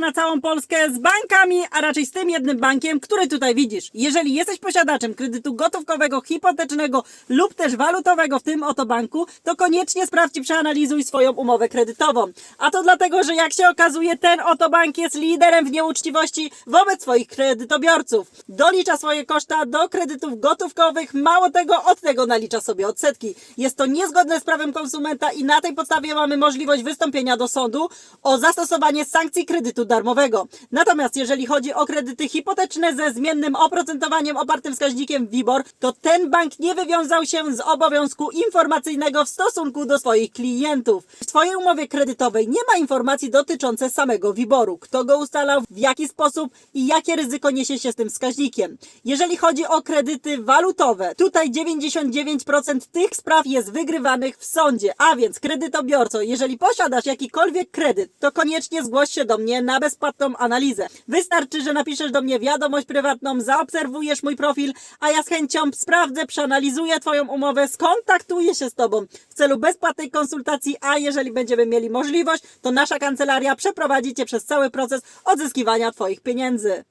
na całą Polskę z bankami, a raczej z tym jednym bankiem, który tutaj widzisz. Jeżeli jesteś posiadaczem kredytu gotówkowego, hipotecznego lub też walutowego w tym oto banku, to koniecznie sprawdź i przeanalizuj swoją umowę kredytową. A to dlatego, że jak się okazuje, ten oto bank jest liderem w nieuczciwości wobec swoich kredytobiorców. Dolicza swoje koszta do kredytów gotówkowych, mało tego, od tego nalicza sobie odsetki. Jest to niezgodne z prawem konsumenta i na tej podstawie mamy możliwość wystąpienia do sądu o zastosowanie sankcji kredytu darmowego. Natomiast jeżeli chodzi o kredyty hipoteczne ze zmiennym oprocentowaniem opartym wskaźnikiem WIBOR, to ten bank nie wywiązał się z obowiązku informacyjnego w stosunku do swoich klientów. W Twojej umowie kredytowej nie ma informacji dotyczące samego WIBORu, kto go ustalał, w jaki sposób i jakie ryzyko niesie się z tym wskaźnikiem. Jeżeli chodzi o kredyty walutowe, tutaj 99% tych spraw jest wygrywanych w sądzie, a więc kredytobiorco, jeżeli posiadasz jakikolwiek kredyt, to koniecznie zgłoś się do mnie na bezpłatną analizę. Wystarczy, że napiszesz do mnie wiadomość prywatną, zaobserwujesz mój profil, a ja z chęcią sprawdzę, przeanalizuję Twoją umowę, skontaktuję się z Tobą w celu bezpłatnej konsultacji, a jeżeli będziemy mieli możliwość, to nasza kancelaria przeprowadzi Cię przez cały proces odzyskiwania Twoich pieniędzy.